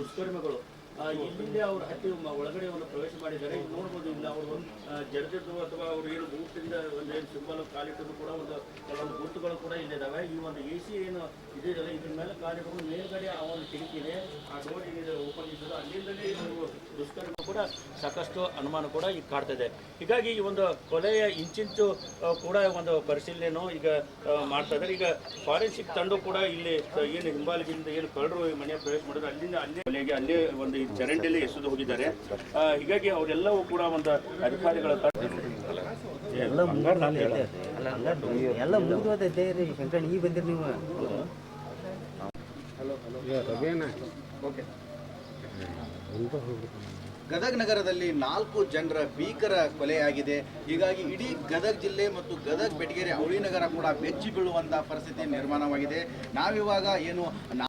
ದುಷ್ಕರ್ಮಿಗಳು ಇಲ್ಲಿಂದೇ ಅವ್ರು ಹತ್ತಿ ಒಳಗಡೆ ಒಂದು ಪ್ರವೇಶ ಮಾಡಿದ್ದಾರೆ. ನೋಡ್ಬೋದು ಇಲ್ಲ ಅವರು ಜರ್ಜದ್ದು ಅಥವಾ ಅವ್ರು ಏನು ಬೂಟಿಂದ ಒಂದು ಏನು ಸಿಂಬಲ್ ಕಾಲಿಟ್ಟದ್ದು ಕೂಡ ಒಂದು, ಕೆಲವೊಂದು ಗುರುತುಗಳು ಕೂಡ ಇಲ್ಲಿದ್ದಾವೆ. ಈ ಒಂದು ಎ ಸಿ ಏನು ಇದೆಯಲ್ಲ ಇದ್ರ ಮೇಲೆ ಕಾರ್ಯಕ್ರಮ ಮೇಲ್ಗಡೆ ಆ ಒಂದು ಆ ಡೋರ್ ಏನಿದೆ ಓಪನ್ ಇದ್ದದ್ದು, ಅಲ್ಲಿಂದಲೇ ದುಷ್ಕರ್ಮ ಕೂಡ ಸಾಕಷ್ಟು ಅನುಮಾನ ಕೂಡ ಈಗ ಕಾಡ್ತಿದೆ ಹೀಗಾಗಿ ಈ ಒಂದು ಕೊಲೆಯ ಇಂಚಿಂಚು ಕೂಡ ಒಂದು ಪರಿಶೀಲನೆಯನ್ನು ಈಗ ಮಾಡ್ತಾ ಇದ್ದಾರೆ. ಈಗ ಫಾರೆನ್ಸಿಕ್ ತಂಡ ಕೂಡ ಇಲ್ಲಿ ಏನು ಹಿಂಬಾಲದಿಂದ ಏನು ಕಳ್ಳರು ಮನೆ ಮನೆಯ ಪ್ರವೇಶ ಮಾಡಿದ್ರು ಅಲ್ಲಿಂದ ಅಲ್ಲಿ ಕೊಲೆಗೆ ಅಲ್ಲೇ ಒಂದು ಚರಂಡಿಯಲ್ಲಿ ಎಸೆದು ಹೋಗಿದ್ದಾರೆ. ಹೀಗಾಗಿ ಅವರೆಲ್ಲವೂ ಕೂಡ ಒಂದು ಅಧಿಕಾರಿಗಳ ತಂಡ ಎಲ್ಲ ಎಲ್ಲ ಮುಗಿದೋದೈತೆ ರೀ ಶಂಕರಣ್ಣ. ಈಗ ಬಂದಿರಿ ನೀವು. ಗದಗ ನಗರದಲ್ಲಿ ನಾಲ್ಕು ಜನರ ಭೀಕರ ಕೊಲೆಯಾಗಿದೆ. ಹೀಗಾಗಿ ಇಡೀ ಗದಗ ಜಿಲ್ಲೆ ಮತ್ತು ಗದಗ ಬೆಟಗೇರಿ ಅವಳಿ ನಗರ ಕೂಡ ಬೆಚ್ಚಿ ಬೀಳುವಂತಹ ಪರಿಸ್ಥಿತಿ ನಿರ್ಮಾಣವಾಗಿದೆ. ನಾವಿವಾಗ ಏನು ನಾ-